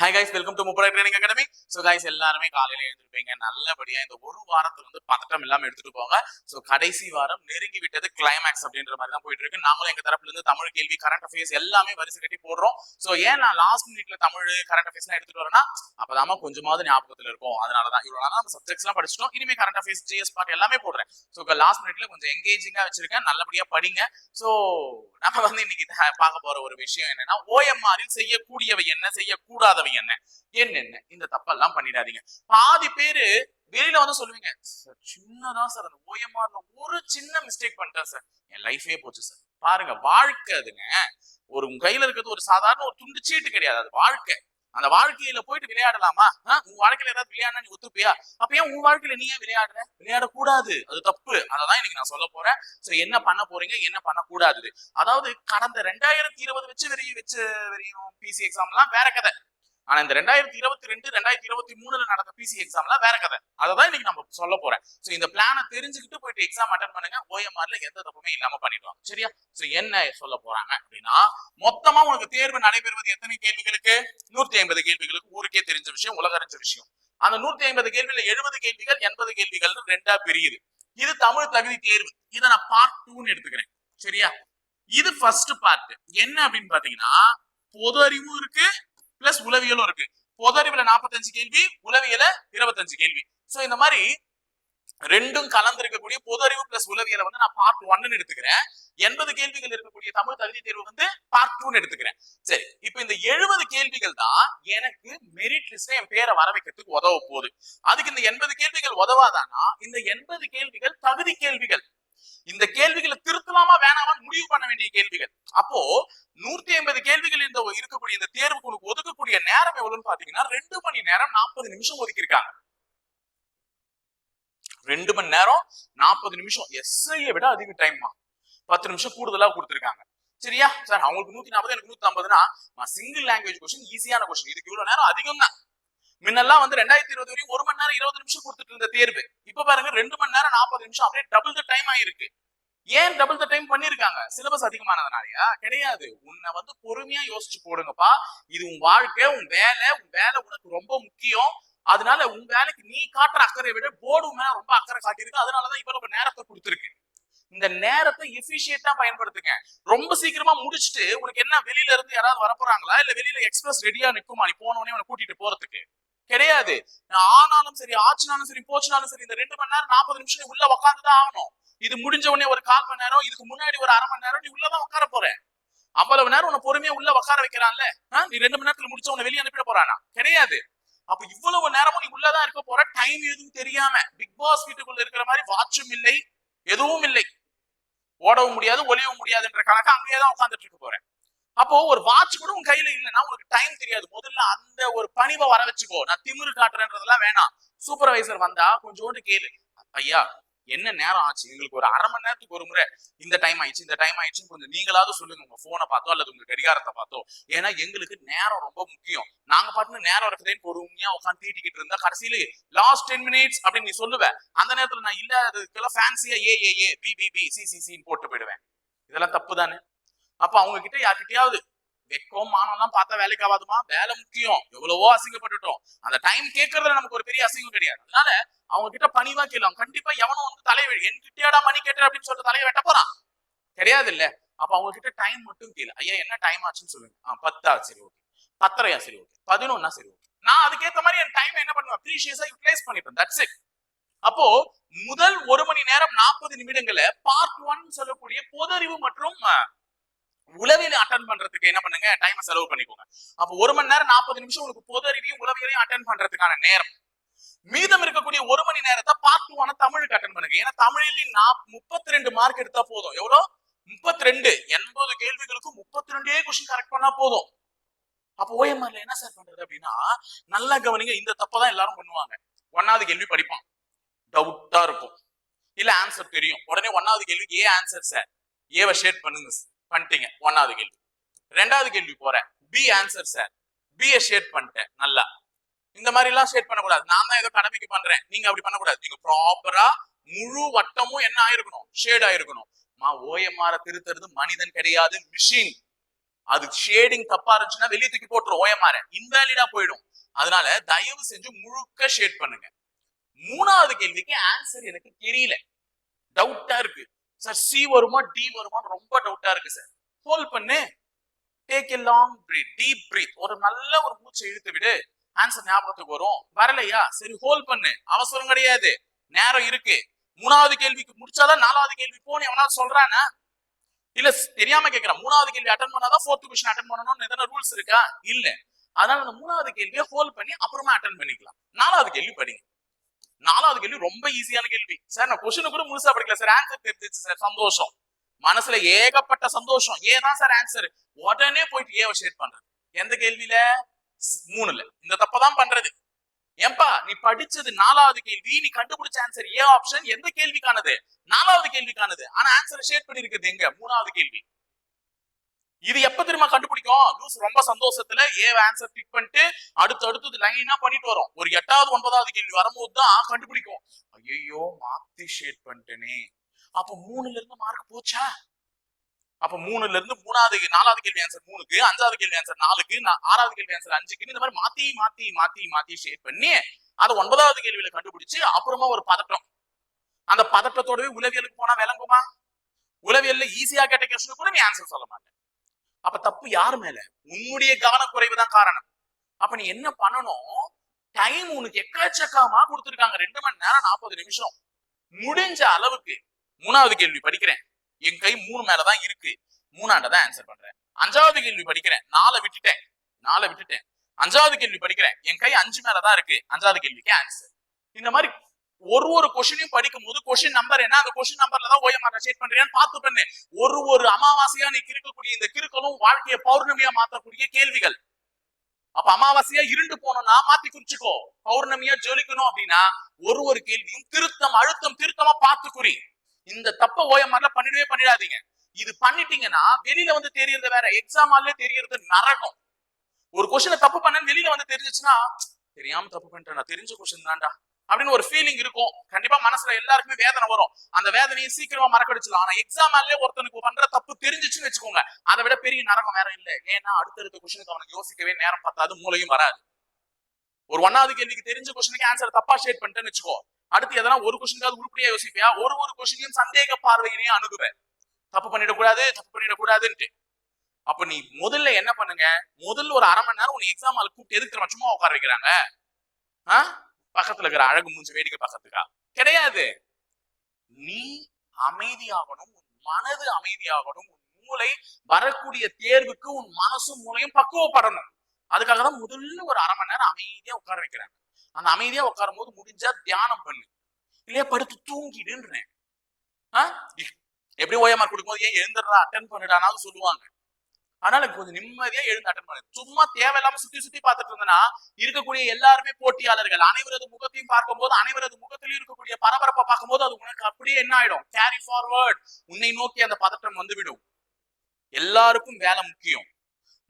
Hi guys welcome to முப்படை training academy so guys எல்லாருமே காலையில எழுந்திருப்பீங்க. நல்லபடியா இந்த ஒரு வாரத்துல வந்து பதட்டம் இல்லாம எடுத்துட்டு போங்க. ஸோ கடைசி வாரம் நெருங்கி விட்டது கிளைமேக்ஸ் அப்படின்ற மாதிரி தான் போயிட்டு இருக்கு நாங்களும் எங்க தரப்புல இருந்து தமிழ் கேள்வி கரண்ட் அஃபேர்ஸ் எல்லாமே வரிசை கட்டி போடுறோம். ஸோ ஏன் நான் லாஸ்ட் மினிட்ல தமிழ் கரண்ட் அஃபேர்ஸ்லாம் எடுத்துட்டு வரேன்னா அப்பதாம கொஞ்சமாவது ஞாபகத்துல இருக்கும். அதனாலதான் இவ்வளவு நாளா நம்ம சப்ஜெக்ட்ஸ் எல்லாம் படிச்சிட்டோம். இனிமே கரண்ட் அஃபேர்ஸ் ஜிஎஸ் பார்க்க எல்லாமே போடுறேன். ஸோ லாஸ்ட் மினிட்ல கொஞ்சம் எங்கேஜிங்கா வச்சிருக்கேன். நல்லபடியா படிங்க. ஸோ நம்ம வந்து இன்னைக்கு பார்க்க போற ஒரு விஷயம் என்னன்னா ஓஎம்ஆரில் செய்யக்கூடியவை என்ன? செய்யக்கூடாதவை பண்ணிடாதீங்க என்ன? என்னென்ன இந்த தப்பெல்லாம் பண்ணிடாதீங்க. பாதி பேரு வெளியில வந்து சொல்லுவீங்க "சார், சின்னதான் சார் அந்த ஓஎம்ஆர்ல ஒரு சின்ன மிஸ்டேக் பண்ணிட்டேன் சார். என் லைஃபே போச்சு சார். பாருங்க வாழ்க்கை அதுங்க. ஒரு உங்க கையில இருக்கிறது ஒரு சாதாரண ஒரு துண்டு சீட்டு கிடையாது அது வாழ்க்கை. அந்த வாழ்க்கையில போயிட்டு விளையாடலாமா? உன் வாழ்க்கையில ஏதாவது விளையாடினா நீ ஒத்துப்பியா? அப்ப ஏன் உன் வாழ்க்கையில நீ ஏன் விளையாடுற? விளையாடக்கூடாது. அது தப்பு. அததான் இன்னைக்கு நான் சொல்ல போறேன். சோ என்ன பண்ண போறீங்க என்ன பண்ணக்கூடாது? அதாவது கடந்த ரெண்டாயிரத்தி இருபது வச்சு வெறியும் வச்சு வெறியும் பிசி எக்ஸாம் எல்லாம் வேற கதை. ஆனா இந்த ரெண்டாயிரத்தி இருபத்தி ரெண்டு ரெண்டாயிரத்தி இருபத்தி மூணுல நடந்த பிசி எக்ஸாம்லாம் வேற கதை. அதை தான் இன்னைக்கு நம்ம சொல்ல போறேன். சோ இந்த பிளானை தெரிஞ்சுக்கிட்டு போயிட்டு எக்ஸாம் அட்டன் பண்ணுங்க. ஓஎம்ஆர்ல எந்த தப்புமே இல்லாம பண்ணிடுவாங்க. சரியா? சோ என்ன சொல்ல போறாங்க அப்படின்னா மொத்தமா உனக்கு தேர்வு நடைபெறுவது எத்தனை கேள்விகளுக்கு? நூத்தி ஐம்பது கேள்விகளுக்கு ஊருக்கே தெரிஞ்ச விஷயம் உலக அறிஞ்ச விஷயம். அந்த நூத்தி ஐம்பது கேள்வியில எழுபது கேள்விகள் எண்பது கேள்விகள் ரெண்டா பிரியுது. இது தமிழ் தகுதி தேர்வு. இதை நான் பார்ட் டூன்னு எடுத்துக்கிறேன். சரியா? இது ஃபர்ஸ்ட் பார்ட் என்ன அப்படின்னு பாத்தீங்கன்னா பொது அறிவும் இருக்கு பிளஸ் உளவியலும் இருக்கு. பொது அறிவுல நாற்பத்தஞ்சு கேள்வி உளவியல இருபத்தஞ்சு கேள்வி. சோ இந்த மாதிரி ரெண்டும் கலந்திருக்கக்கூடிய பொது அறிவு பிளஸ் உளவியலை வந்து நான் பார்ட் ஒன்னு எடுத்துக்கிறேன். எண்பது கேள்விகள் இருக்கக்கூடிய தமிழ் தகுதி தேர்வு வந்து பார்ட் டூன்னு எடுத்துக்கிறேன். சரி இப்ப இந்த எழுபது கேள்விகள் தான் எனக்கு மெரிட் லிஸ்ட்ல என் பேரை வர வைக்கிறதுக்கு உதவ போகுது. அதுக்கு இந்த எண்பது கேள்விகள் உதவாதானா இந்த எண்பது கேள்விகள் தகுதி கேள்விகள். இந்த கேள்விகளை திருத்தலாமா வேணாமான்னு முடிவு பண்ண வேண்டிய கேள்விகள். அப்போ நூத்தி ஐம்பது கேள்விகள் இந்த இருக்கக்கூடிய இந்த தேர்வுக்கு உனக்கு ஒதுக்கக்கூடிய நேரம் எவ்வளவுன்னு பாத்தீங்கன்னா ரெண்டு மணி நேரம் நாற்பது நிமிஷம் ஒதுக்கியிருக்காங்க. ரெண்டு மணி நேரம் நாற்பது நிமிஷம் எஸ்ஐயை விட அதிக டைம் பத்து நிமிஷம் கூடுதலா கொடுத்துருக்காங்க. சரியா? சார் அவங்களுக்கு நூத்தி நாற்பது எனக்கு நூத்தி ஐம்பதுனா சிங்கிள் லாங்குவேஜ் கொஸ்டின் ஈஸியான கொஸ்டின் இதுக்கு இவ்வளவு நேரம் அதிகம் தான் முன்னெல்லாம் வந்து ரெண்டாயிரத்தி இருபது வரையும் ஒரு மணி நேரம் இருபது நிமிஷம் கொடுத்துட்டு இருந்த தேர்வு. இப்ப பாருங்க ரெண்டு மணி நேரம் நாற்பது நிமிஷம் அப்படியே டபுள் த டைம் ஆயிருக்கு. ஏன் டபுள் த டைம் பண்ணிருக்காங்க? சிலபஸ் அதிகமானதுனாலயா? கிடையாது. உன்னை வந்து பொறுமையா யோசிச்சு போடுங்கப்பா. இது உன் வாழ்க்கை உன் வேலை உன் வேலை உனக்கு ரொம்ப முக்கியம். அதனால உன் வேலைக்கு நீ காட்டுற அக்கறை விட போர்டு மேல ரொம்ப அக்கறை காட்டியிருக்கு. அதனாலதான் இவ்வளவு நேரத்தை கொடுத்துருக்கு. இந்த நேரத்தை எஃபிஷியண்டா பயன்படுத்துங்க. ரொம்ப சீக்கிரமா முடிச்சுட்டு உனக்கு என்ன வெளியில இருந்து யாராவது வரப்போறாங்களா? இல்ல வெளியில எக்ஸ்பிரஸ் ரெடியா நிக்குமா? நீ போன உடனே உன்னை கூட்டிட்டு போறதுக்கு. கிடையாது. ஆனாலும் சரி ஆச்சுனாலும் சரி போச்சுனாலும் சரி இந்த ரெண்டு மணி நேரம் நாற்பது நிமிஷம் உள்ள உட்காந்துதான் ஆகணும். இது முடிஞ்ச உடனே ஒரு கால் மணி நேரம் இதுக்கு முன்னாடி ஒரு அரை மணி நேரம் நீ உள்ளதான் உட்கார போற. அவ்வளவு நேரம் உன்னை பொறுமையா உள்ள உட்கார வைக்கிறான்ல? நீ ரெண்டு மணி நேரத்துல முடிச்ச உன்னை வெளியே அனுப்பிட போறானா? கிடையாது. அப்ப இவ்வளவு நேரமும் நீ உள்ளதான் இருக்க போற. டைம் எதுவும் தெரியாம பிக் பாஸ் வீட்டுக்குள்ள இருக்கிற மாதிரி வாட்சும் இல்லை எதுவும் இல்லை. ஓடவும் முடியாது ஒளியவும் முடியாதுன்ற கணக்கு அங்கேயே தான் உட்காந்துட்டு இருக்க போறேன் அப்போ ஒரு வாட்ச் கூட உன் கையில இல்லைன்னா உனக்கு டைம் தெரியாது. முதல்ல அந்த ஒரு பணிவை வர வச்சுக்கோ. நான் திமிரு காட்டுறேன்றதெல்லாம் வேணாம். சூப்பர்வைசர் வந்தா கொஞ்சோண்டு கேளு. ஐயா என்ன நேரம் ஆச்சு? எங்களுக்கு ஒரு அரை மணி நேரத்துக்கு ஒரு முறை இந்த டைம் ஆயிடுச்சு இந்த டைம் ஆயிடுச்சுன்னு கொஞ்சம் நீங்களாவது சொல்லுங்க. உங்க போனை பார்த்தோ அல்லது உங்க கடிகாரத்தை பார்த்தோ. ஏன்னா எங்களுக்கு நேரம் ரொம்ப முக்கியம். நாங்க பாட்டுன்னு நேரம் இருக்குதேன்னு பொறுமையா உட்காந்து தீட்டிக்கிட்டு இருந்தா கடைசியில லாஸ்ட் டென் மினிட்ஸ் அப்படின்னு நீ சொல்லுவ. அந்த நேரத்துல நான் இல்ல அதுக்கெல்லாம் ஃபேன்சியா A A A B B B C C சின்னு போட்டு போயிடுவேன். இதெல்லாம் தப்பு தானே? அப்ப அவங்க கிட்ட யார்கிட்டயாவது வெக்கம் மானம்லாம் பார்த்தா வேலைக்கு ஆகாதுமா? வேலை முக்கியம். எவ்வளவோ அசிங்கப்பட்டுட்டோம். அந்த டைம் கேட்கறதுல நமக்கு ஒரு பெரிய அசிங்கம் கிடையாது. அதனால அவங்க கிட்ட பணிவா கேளும் கண்டிப்பா எவனும் வந்து தலையை என்கிட்டயாடா மணி கேட்டு அப்படின்னு சொல்லிட்டு தலையை வெட்ட போறான். கிடையாது இல்ல அப்ப அவங்க கிட்ட டைம் மட்டும் கேளு. ஐயா என்ன டைம் ஆச்சுன்னு சொல்லுங்க. ஆ, பத்தா சரி ஓகே பத்தரையா சரி ஓகே பதினொன்னா சரி ஓகே நான் அதுக்கேத்த மாதிரி என் டைம் என்ன பண்ணுவேன்? ப்ரீஷியஸா யூட்டிலைஸ் பண்ணிப்பேன். தட்ஸ் இட் அப்போ முதல் ஒரு மணி நேரம் நாற்பது நிமிடங்களை பார்ட் ஒன் சொல்லக்கூடிய பொது அறிவு மற்றும் உளவியலை அட்டன் பண்றதுக்கு என்ன பண்ணுங்க? டைமை செலவு பண்ணிக்கோங்க. அப்போ ஒரு மணி நேரம் நாற்பது நிமிஷம் உங்களுக்கு பொது அறிவையும் உளவியலையும் அட்டன் பண்றதுக்கான நேரம். மீதம் இருக்கக்கூடிய ஒரு மணி நேரத்தை பார்ட் ஒன் தமிழுக்கு அட்டன் பண்ணுங்க. ஏன்னா தமிழில் நான் முப்பத்தி ரெண்டு மார்க் எடுத்தா போதும். எவ்வளவு முப்பத்தி ரெண்டு எண்பது கேள்விகளுக்கு முப்பத்தி ரெண்டே கொஸ்டின் கரெக்ட் பண்ணா போதும். அப்போ ஓஎம்ஆர்ல என்ன சார் பண்றது அப்படின்னா நல்லா கவனிங்க இந்த தப்பதான் எல்லாரும் பண்ணுவாங்க. ஒன்னாவது கேள்வி படிப்பான். டவுட்டா இருக்கும். இல்ல ஆன்சர் தெரியும். உடனே ஒன்னாவது கேள்விக்கு ஏ ஆன்சர் சார் ஏவை ஷேட் பண்ணுங்க சார் பண்ணிட்டீங்க. ஒன்னாவது கேள்வி. ரெண்டாவது கேள்வி போறேன். பி ஆன்சர் சார் பிஏ ஷேட் பண்ணிட்டேன். நல்லா. இந்த மாதிரி எல்லாம் ஷேட் பண்ணக்கூடாது. நான் தான் ஏதோ கடமைக்கு பண்றேன். நீங்க அப்படி பண்ணக்கூடாது. நீங்க ப்ராப்பரா முழு வட்டமும் என்ன ஆயிருக்கணும்? ஷேட் ஆயிருக்கணும். மா ஓஎம்ஆர திருத்துறது மனிதன் கிடையாது. மிஷின் அது ஷேடிங் தப்பா இருந்துச்சுன்னா வெளியே தூக்கி போட்டுரும் ஓஎம்ஆர. இன்வேலிடா போயிடும். அதனால தயவு செஞ்சு முழுக்க ஷேட் பண்ணுங்க. மூணாவது கேள்விக்கு ஆன்சர் எனக்கு தெரியல. டவுட்டா இருக்கு. சார் சி வருமா டி வருமான்னு ரொம்ப டவுட்டா இருக்கு சார் ஹோல் பண்ணு. Take a long breath deep breath ஒரு நல்ல ஒரு மூச்சை இழுத்து விடு. ஆன்சர் ஞாபகத்துக்கு வரும். வரலையா? சரி ஹோல் பண்ணு. அவசரம் கிடையாது. நேரம் இருக்கு. மூணாவது கேள்விக்கு முடிச்சாதான் நாலாவது கேள்வி போன்னு எவனாவது சொல்றானா? இல்ல தெரியாம கேக்குறேன் மூணாவது கேள்வி அட்டன் பண்ணாதான் ஃபோர்த் கொஸ்டின் அட்டன் பண்ணணும்னு எதனா ரூல்ஸ் இருக்கா? இல்ல. அதனால அந்த மூணாவது கேள்வியை ஹோல் பண்ணி அப்புறமா அட்டன் பண்ணிக்கலாம். நாலாவது கேள்வி படிங்க. நாலாவது கேள்வி ரொம்ப ஈஸியான கேள்வி. சார் நான் கொஸ்டின் கூட முழுசா படிக்கல. சார் ஆன்சர் தெரிஞ்சிச்சு சார். சந்தோஷம். மனசுல ஏகப்பட்ட சந்தோஷம். ஏதான் சார் ஆன்சர் உடனே போயிட்டு ஏவை ஷேர் பண்றது. எந்த கேள்வியில? மூணுல. இந்த தப்பதான் பண்றது. ஏன்பா நீ படிச்சது நாலாவது கேள்வி நீ கண்டுபிடிச்ச ஆன்சர் ஏ ஆப்ஷன் எந்த கேள்விக்கானது நாலாவது கேள்விக்கானது ஆனா ஆன்சர் ஷேர் பண்ணிருக்கிறது எங்க? மூணாவது கேள்வி. இது எப்ப தெரியுமா கண்டுபிடிக்கும்? லூஸ் ரொம்ப சந்தோஷத்துல ஏ ஆன்சர் டிக் பண்ணிட்டு அடுத்து அடுத்தது லைனா பண்ணிட்டு வரும். ஒரு எட்டாவது ஒன்பதாவது கேள்வி வரும்போது தான் கண்டுபிடிக்கும். ஐயோ மாத்தி ஷேட் பண்ணிட்டேனே. அப்ப மூணுல இருந்து மார்க் போச்சா? அப்ப மூணுல இருந்து மூணாவது நாலாவது கேள்வி ஆன்சர் மூணுக்கு அஞ்சாவது கேள்வி ஆன்சர் நாலுக்கு ஆறாவது கேள்வி ஆன்சர் அஞ்சுக்கு இந்த மாதிரி மாத்தி மாத்தி மாத்தி மாத்தி ஷேட் பண்ணி அதை ஒன்பதாவது கேள்வியில கண்டுபிடிச்சு அப்புறமா ஒரு பதட்டம். அந்த பதட்டத்தோடவே உளவியலுக்கு போனா விளங்குமா? உளவியல்ல ஈஸியா கேட்ட கொஸ்டின் கூட நீ ஆன்சர் சொல்ல மாட்டேன் அப்ப தப்பு யார் மேல? உன்னுடைய கவனக்குறைவு தான் காரணம். அப்ப நீ என்ன பண்ணணும்? டைம் உனக்கு எக்கச்சக்கமா கொடுத்துருக்காங்க. ரெண்டு மணி நேரம் நாற்பது நிமிஷம். முடிஞ்ச அளவுக்கு மூணாவது கேள்வி படிக்கிறேன். என் கை மூணு மேலதான் இருக்கு. மூணாண்ட தான் ஆன்சர் பண்றேன். அஞ்சாவது கேள்வி படிக்கிறேன். நாளை விட்டுட்டேன். நாளை விட்டுட்டேன். அஞ்சாவது கேள்வி படிக்கிறேன். என் கை அஞ்சு மேலதான் இருக்கு. அஞ்சாவது கேள்விக்கு ஆன்சர் இந்த மாதிரி ஒரு ஒரு கொஸ்டினையும் படிக்கும் போது கொஸ்டின் நம்பர் என்ன? அந்த கொஸ்டின் நம்பர்ல தான் ஓஎம்ஆர் செட் பண்றியான்னு பார்த்து பண்ணு. ஒரு ஒரு அமாவாசையா நீ இருக்கக்கூடிய இந்த கிருக்கலும் வாழ்க்கையை பௌர்ணமியா மாத்தக்கூடிய கேள்விகள். அப்ப அமாவாசையா இருண்டு போனோம்னா மாத்தி குறிச்சுக்கோ. பௌர்ணமியா ஜொலிக்கணும் அப்படின்னா ஒரு ஒரு கேள்வியும் திருத்தம் அழுத்தம் திருத்தமா பார்த்து குறி. இந்த தப்ப ஓஎம்ஆர்ல பண்ணிடவே பண்ணிடாதீங்க. இது பண்ணிட்டீங்கன்னா வெளியில வந்து தெரியறது வேற எக்ஸாம் ஹால்ல தெரியறது நரகம். ஒரு கொஸ்டினை தப்பு பண்ண வெளியில வந்து தெரிஞ்சிச்சுன்னா தெரியாம தப்பு பண்ணிட்டேன் நான் தெரிஞ்ச கொஸ்டின் தான்டா. அப்படின்னு ஒரு ஃபீலிங் இருக்கும். கண்டிப்பா மனசுல எல்லாருக்குமே வேதனை வரும். அந்த வேதனையை சீக்கிரமா மறக்கடிச்சிடலாம். ஆனா எக்ஸாம் ஹால்லே ஒருத்தனுக்கு பண்ற தப்பு தெரிஞ்சிச்சுன்னு வச்சுக்கோங்க. அதை விட பெரிய நரகம் வேற இல்ல. ஏன்னா அடுத்தடுத்த கொஸ்டினுக்கு அவனுக்கு யோசிக்கவே நேரம் பத்தாது மூளையும் வராது. ஒரு ஒன்னாவது கேள்விக்கு தெரிஞ்ச கொஸ்டினுக்கு ஆன்சர் தப்பா ஷேட் பண்ணிட்டேன்னு வச்சுக்கோ. அடுத்து எதனா ஒரு கொஸ்டினுக்காவது உருப்படியா யோசிப்பியா? ஒரு ஒரு கொஸ்டினையும் சந்தேக பார்வையிலேயே அணுகுவேன் தப்பு பண்ணிடக்கூடாது தப்பு பண்ணிடக்கூடாதுன்ட்டு. அப்ப நீ முதல்ல என்ன பண்ணுங்க? முதல்ல ஒரு அரை மணி நேரம் உன்னை எக்ஸாம் கூப்பிட்டு எதுக்கு சும்மா உட்கார வைக்கிறாங்க. ஆஹ் பக்கத்துல இருக்கிற அழகு மூஞ்சி வேடிக்கை பார்க்கறதுக்கா? கிடையாது. நீ அமைதியாகணும் உன் மனது அமைதியாகணும் உன் மூளை வரக்கூடிய தேர்வுக்கு உன் மனசும் மூளையும் பக்குவப்படணும். அதுக்காக தான் முதல்ல ஒரு அரை மணி நேரம் அமைதியா உட்கார வைக்கிறாங்க. அந்த அமைதியா உட்காரும் போது முடிஞ்சா தியானம் பண்ணு. இல்லையா படுத்து தூங்கிடுன்றேன். எப்படி ஓயமா கொடுக்கும்போது ஏன் எழுந்துடுறா அட்டன் பண்ணுடானாலும் சொல்லுவாங்க. அதனால கொஞ்சம் நிம்மதியா எழுந்து அட்டன் பண்ணு. சும்மா தேவையில்லாம சுத்தி சுத்தி பார்த்துட்டு இருந்தேன்னா இருக்கக்கூடிய எல்லாருமே போட்டியாளர்கள் அனைவரது முகத்தையும் பார்க்கும்போது அனைவரது முகத்திலும் இருக்கக்கூடிய பரபரப்பை பார்க்கும்போது அது உனக்கு அப்படியே என்ன ஆயிடும்? கேரி ஃபார்வர்ட் உன்னை நோக்கி அந்த பதட்டம் வந்துவிடும். எல்லாருக்கும் வேலை முக்கியம்.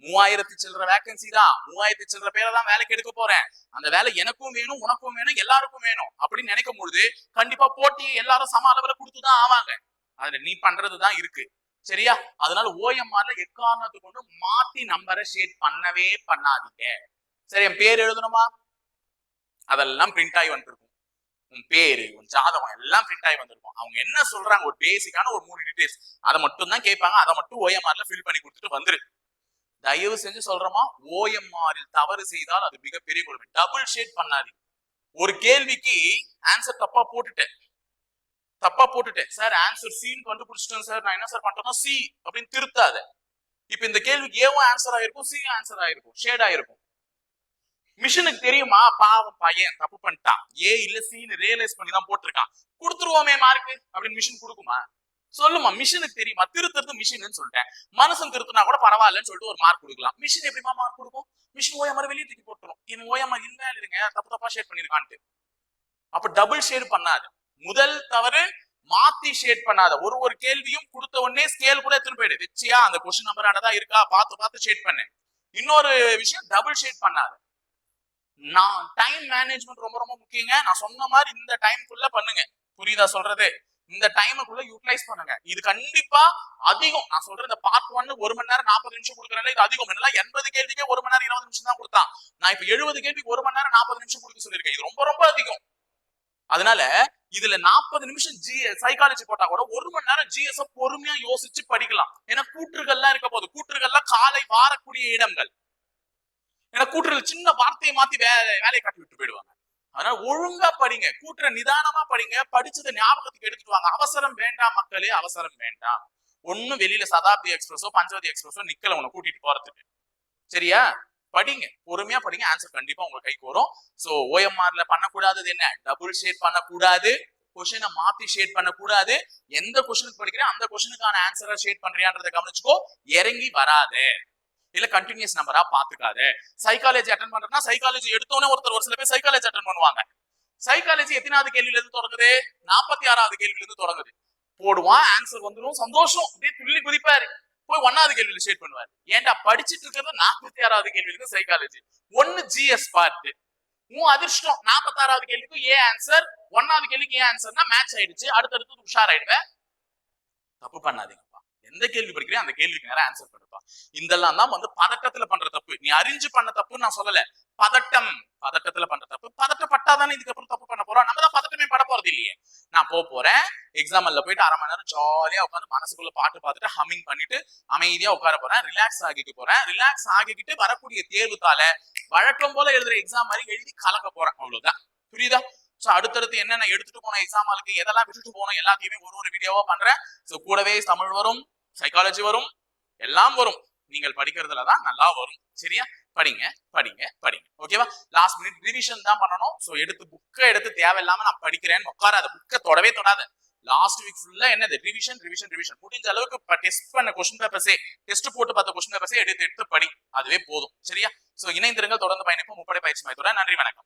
மூவாயிரத்தி சில்லற வேகன்சி தான். மூவாயிரத்தி சில்லற பேரை தான் வேலைக்கு எடுக்க போறேன். அந்த வேலை எனக்கும் வேணும் உனக்கும் வேணும் எல்லாருக்கும் வேணும் அப்படின்னு நினைக்கும் பொழுது கண்டிப்பா போட்டியை எல்லாரும் சம அளவுல கொடுத்துதான் ஆவாங்க. அதுல நீ பண்றதுதான் இருக்கு. சரியா? அதனால ஓஎம்ஆர்ல எக்காரணத்தை கொண்டு மாத்தி நம்பரை ஷேட் பண்ணவே பண்ணாதீங்க. சரி என் பேர் எழுதணுமா? அதெல்லாம் பிரிண்ட் ஆகி வந்துருக்கும். உன் பேரு உன் ஜாதகம் எல்லாம் பிரிண்ட் ஆகி வந்திருக்கும். அவங்க என்ன சொல்றாங்க? ஒரு பேசிக்கான ஒரு மூணு டீடைல்ஸ் அதை மட்டும் தான் கேட்பாங்க. அதை மட்டும் ஓஎம்ஆர்ல ஃபில் பண்ணி கொடுத்துட்டு வந்துரு. தயவு செஞ்சு சொல்றோமா ஓஎம்ஆரில் தவறு செய்தால் அது மிகப்பெரிய கொடுமை. டபுள் ஷேட் பண்ணாதீங்க. ஒரு கேள்விக்கு ஆன்சர் தப்பா போட்டுட்டேன். தப்பா போட்டுட்டேன். சார் ஆன்சர் சின்னு கண்டுபிடிச்சிட்டேன் சார். நான் என்ன சார் பண்றேன்னா சி அப்படின்னு திருத்தாத. இப்ப இந்த கேள்விக்கு ஏவும் ஆன்சர் ஆயிருக்கும் சி ஆன்சர் ஆயிருக்கும். ஷேட் ஆயிருக்கும். மிஷினுக்கு தெரியுமா? பாவம் பையன் தப்பு பண்ணிட்டான். ஏ இல்ல சின்னு ரியலைஸ் பண்ணி தான் போட்டிருக்கான். கொடுத்துருவோமே மார்க் அப்படின்னு மிஷின் கொடுக்குமா? சொல்லுமா மிஷினுக்கு தெரியுமா? திருத்துறது மிஷின்னு சொல்லிட்டேன். மனசன் திருத்தினா கூட பரவாயில்லன்னு சொல்லிட்டு ஒரு மார்க் கொடுக்கலாம். மிஷின் எப்படிமா மார்க் கொடுக்கும்? மிஷின் ஓஎம்ஆர் வெளியே தூக்கி போட்டுரும். இவன் இல்லையா இல்லைங்க தப்பு தப்பா ஷேர் பண்ணிருக்கான்ட்டு. அப்ப டபுள் ஷேர் பண்ணாது. முதல் தவறு மாத்தி ஷேட் பண்ணாத. ஒரு ஒரு கேள்வியும் கொடுத்த உடனே ஸ்கேல் கூட எடுத்துட்டு போயிடு. வச்சியா? அந்த கொஸ்டின் நம்பர் ஆனதா இருக்கா? பார்த்து பார்த்து ஷேட் பண்ணு. இன்னொரு விஷயம் டபுள் ஷேட் பண்ணாத. நான் டைம் மேனேஜ்மெண்ட் ரொம்ப ரொம்ப முக்கியங்க. நான் சொன்ன மாதிரி இந்த டைம்குள்ள பண்ணுங்க. புரியுதா சொல்றது? இந்த டைமுக்குள்ள யூட்டிலைஸ் பண்ணுங்க. இது கண்டிப்பா அதிகம். நான் சொல்றேன் இந்த பார்ட் ஒன்னு ஒரு மணி நேரம் நாற்பது நிமிஷம் கொடுக்குறேன் இது அதிகம். என்னலாம் எண்பது கேள்விக்கே ஒரு மணி நேரம் இருபது நிமிஷம் தான் கொடுத்தான். நான் இப்ப எழுபது கேள்விக்கு ஒரு மணி நேரம் நாற்பது நிமிஷம் கொடுக்க சொல்லியிருக்கேன். இது ரொம்ப ரொம்ப அதிகம். அதனால இதுல நாற்பது நிமிஷம் ஜி சைக்காலஜி போட்டா கூட ஒரு மணி நேரம் ஜிஎஸ் பொறுமையா யோசிச்சு படிக்கலாம். ஏன்னா கூற்றுகள்லாம் இருக்க போது கூற்றுகள்லாம் காலை வாரக்கூடிய இடங்கள். ஏன்னா கூற்றுகள் சின்ன வார்த்தையை மாத்தி வேலையை காட்டி விட்டு போயிடுவாங்க. அதனால ஒழுங்கா படிங்க. கூட்டுற நிதானமா படிங்க. படிச்சதை ஞாபகத்துக்கு எடுத்துட்டு வாங்க. அவசரம் வேண்டாம் மக்களே அவசரம் வேண்டாம். ஒண்ணும் வெளியில சதாப்தி எக்ஸ்பிரஸோ பஞ்சவதி எக்ஸ்பிரஸோ நிக்கல உன்னை கூட்டிட்டு போறதுக்கு. சரியா? படிங்க. பொறுமையா படிங்க. ஆன்சர் கண்டிப்பா உங்க கைக்கு வரும். சோ ஓஎம்ஆர்ல பண்ணக்கூடாதது என்ன? டபுள் ஷேட் பண்ணக்கூடாது. கொஷினை மாத்தி ஷேட் பண்ணக்கூடாது. எந்த கொஷனுக்கு படிக்கிறேன் அந்த கொஷனுக்கான ஆன்சரை ஷேட் பண்றியான்றதை கவனிச்சுக்கோ. இறங்கி வராது. இல்ல கண்டினியூஸ் நம்பரா பாத்துக்காத. சைக்காலஜி அட்டன் பண்றேன்னா சைக்காலஜி எடுத்தோன்னே ஒருத்தர் ஒரு சில பேர் சைக்காலஜி அட்டன் பண்ணுவாங்க. சைக்காலஜி எத்தனாவது கேள்வியில இருந்து தொடங்குது? நாற்பத்தி ஆறாவது கேள்வியில இருந்து தொடங்குது. போடுவான் ஆன்சர் வந்துடும் சந்தோஷம். அப்படியே துள்ளி குதிப்பாரு. போய் ஒன்னாவது கேள்வியில ஷேட் பண்ணுவாரு. ஏன்டா படிச்சுட்டு இருக்கிறது நாற்பத்தி ஆறாவது கேள்விக்கு சைக்காலஜி ஒன்னு ஜிஎஸ் பார்ட் உன் அதிர்ஷ்டம் நாற்பத்தாறாவது கேள்விக்கு ஏ ஆன்சர் ஒன்னாவது கேள்விக்கு ஏ ஆன்சர்னா மேட்ச் ஆயிடுச்சு. அடுத்தடுத்து உஷார் ஆயிடுவேன் தப்பு பண்ணாதீங்கப்பா. எந்த கேள்வி படிக்கிறேன் அந்த கேள்விக்கு நேரம் ஆன்சர் பண்ணுப்பா. இதெல்லாம் தான் வந்து பதட்டத்துல பண்ற தப்பு. நீ அறிஞ்சு பண்ண தப்புன்னு நான் சொல்லல. பதட்டம். பதட்டத்துல பண்ற தப்பு. பதட்டப்பட்டாதானே இதுக்கப்புறம் தப்பு பண்ண போறோம். நம்ம தான் பதட்டமே பட போறது இல்லையே. நான் போக போறேன். எக்ஸாம்ல போயிட்டு அரை மணி நேரம் ஜாலியா உட்காந்து மனசுக்குள்ள பாட்டு பார்த்துட்டு ஹம்மிங் பண்ணிட்டு அமைதியா உட்கார போறேன். ரிலாக்ஸ் ஆகிட்டு போறேன். ரிலாக்ஸ் ஆகிக்கிட்டு வரக்கூடிய தேர்வுத்தால வழக்கம் போல எழுதுற எக்ஸாம் மாதிரி எழுதி கலக்க போறேன். அவ்வளவுதான். புரியுதா? சோ அடுத்தடுத்து என்னென்ன எடுத்துட்டு போன எக்ஸாமாலுக்கு எதெல்லாம் விட்டுட்டு போனோம் எல்லாத்தையுமே ஒரு ஒரு வீடியோவா பண்றேன். சோ கூடவே தமிழ் வரும் சைக்காலஜி வரும் எல்லாம் வரும். நீங்கள் படிக்கிறதுல தான் நல்லா வரும். சரியா? படிங்க படிங்க படிங்க. ஓகேவா லாஸ்ட் மினிட் ரிவிஷன் தான் பண்ணணும். சோ எடுத்து புக்கை எடுத்து தேவையில்லாம நான் படிக்கிறேன்னு உட்காராத. புக்கை தொடவே தொடாத. லாஸ்ட் வீக் ஃபுல்லா என்னது? ரிவிஷன் ரிவிஷன் ரிவிஷன் முடிஞ்ச அளவுக்கு டெஸ்ட் பண்ண கொஸ்டின் பேப்பர்ஸே டெஸ்ட் போட்டு பார்த்த கொஸ்டின் பேப்பர்ஸே எடுத்து எடுத்து படி. அதுவே போதும். சரியா? சோ இணைந்திருங்கள். தொடர்ந்து பயணிப்போம். முப்படை பயிற்சி மையத்தோட நன்றி வணக்கம்.